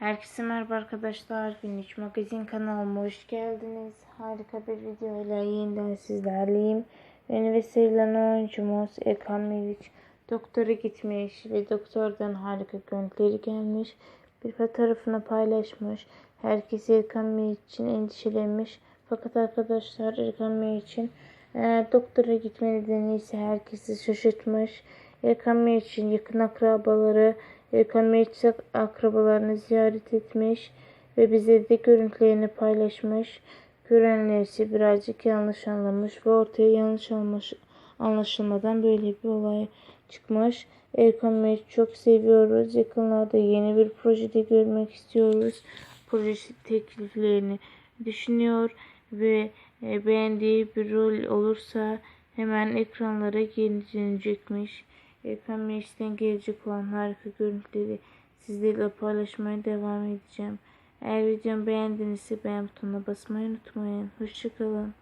Herkese merhaba arkadaşlar. Günlük Magazin kanalıma hoş geldiniz. Harika bir videoyla yeniden sizlerleyim. Ünlü ve sevilen oyuncumuz Erkan Meriç doktora gitmiş ve doktordan harika görüntüleri gelmiş. Bir fotoğrafını paylaşmış. Herkes Erkan Meriç için endişelenmiş. Fakat arkadaşlar Erkan Meriç için e, doktora gitme nedeni ise herkesi şaşırtmış. Erkan Meriç'in yakın akrabaları Erkan Meriç akrabalarını ziyaret etmiş ve bize de görüntülerini paylaşmış. Görenler ise birazcık yanlış anlamış ve ortaya yanlış anlaş anlaşılmadan böyle bir olay çıkmış. Erkan çok seviyoruz. Yakınlarda yeni bir projede görmek istiyoruz. Proje tekliflerini düşünüyor ve e, beğendiği bir rol olursa hemen ekranlara gelecekmiş. Erkan Meriç'ten gelecek olan harika görüntüleri sizlerle paylaşmaya devam edeceğim. Eğer videomu beğendinizse beğen butonuna basmayı unutmayın. Hoşçakalın.